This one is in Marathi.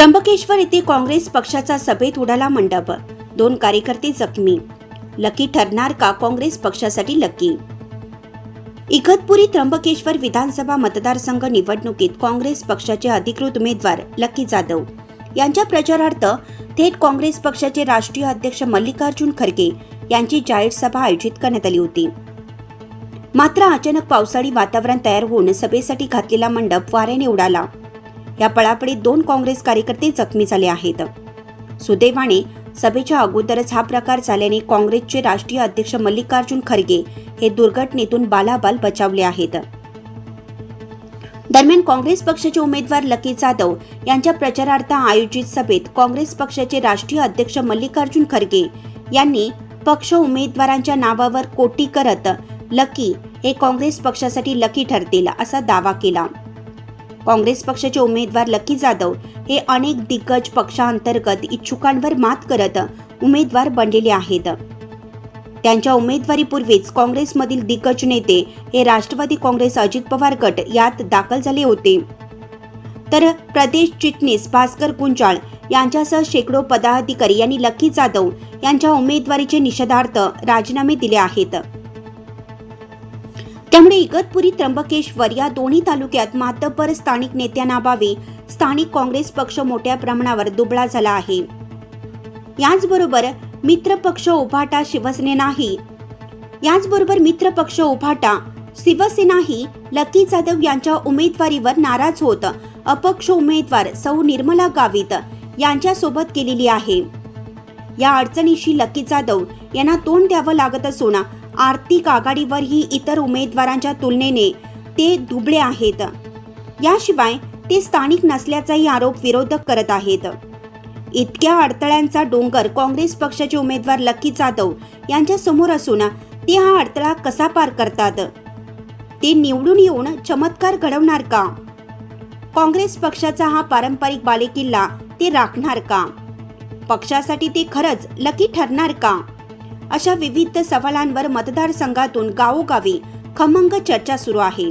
त्र्यंबकेश्वर येथे काँग्रेस पक्षाचा सभेत उडाला मंडप. दोन कार्यकर्ते जखमी. लकी ठरणार का काँग्रेस पक्षासाठी लकी? इगतपुरी त्र्यंबकेश्वर विधानसभा मतदारसंघ निवडणुकीत काँग्रेस पक्षाचे अधिकृत उमेदवार लकी जाधव. यांच्या प्रचारार्थ थेट काँग्रेस पक्षाचे राष्ट्रीय अध्यक्ष मल्लिकार्जुन खरगे यांची जाहीर सभा आयोजित करण्यात आली होती. मात्र अचानक पावसाळी वातावरण तयार होऊन सभेसाठी घातलेला मंडप वाऱ्याने उडाला. या पळापळीत दोन काँग्रेस कार्यकर्ते जखमी झाले आहेत. सुदैवाने सभेच्या अगोदरच हा प्रकार झाल्याने काँग्रेसचे राष्ट्रीय अध्यक्ष मल्लिकार्जुन खरगे हे दुर्घटनेतून बालाबाल बचावले आहेत. दरम्यान काँग्रेस पक्षाचे उमेदवार लकी जाधव यांच्या प्रचारार्थ आयोजित सभेत काँग्रेस पक्षाचे राष्ट्रीय अध्यक्ष मल्लिकार्जुन खरगे यांनी पक्ष उमेदवारांच्या नावावर कोटी करत लकी हे काँग्रेस पक्षासाठी लकी ठरतील असा दावा केला. काँग्रेस पक्षाचे उमेदवार लकी जाधव हे अनेक दिग्गज पक्षांतर्गत इच्छुकांवर मात करत उमेदवार बनलेले आहेत. त्यांच्या उमेदवारीपूर्वीच काँग्रेसमधील दिग्गज नेते हे राष्ट्रवादी काँग्रेस अजित पवार गट यात दाखल झाले होते. तर प्रदेश चिटणीस भास्कर गुंजाळ यांच्यासह शेकडो पदाधिकारी यांनी लकी जाधव यांच्या उमेदवारीचे निषेधार्थ राजीनामे दिले आहेत. त्यामुळे इगतपुरी त्र्यंबकेश्वर या दोन्ही तालुक्यात मातब्बर स्थानिक नेत्यांनाभावे स्थानिक काँग्रेस पक्ष मोठ्या प्रमाणावर दुबळा झाला आहे. याचबरोबर मित्र पक्ष उभाटा शिवसेनेनाही याचबरोबर मित्र पक्ष उभाटा शिवसेनाही लकी जाधव यांच्या उमेदवारीवर नाराज होत अपक्ष उमेदवार सौ निर्मला गावित यांच्यासोबत केलेली आहे. या अडचणीशी लकी जाधव यांना तोंड द्यावं लागत असून आर्थिक आघाडीवर ही इतर उमेदवारांच्या तुलनेने ते दुबळे आहेत. याशिवाय ते स्थानिक नसल्याचाही आरोप विरोधक करत आहेत. इतक्या अडथळ्यांचा डोंगर काँग्रेस पक्षाचे उमेदवार लकी जाधव यांच्या समोर असून ते हा अडथळा कसा पार करतात? ते निवडून येऊन चमत्कार घडवणार का? काँग्रेस पक्षाचा हा पारंपरिक बालेकिल्ला ते राखणार का? पक्षासाठी ते खरंच लकी ठरणार का? अशा विविध सवालांवर मतदारसंघातून गावोगावी खमंग चर्चा सुरू आहे.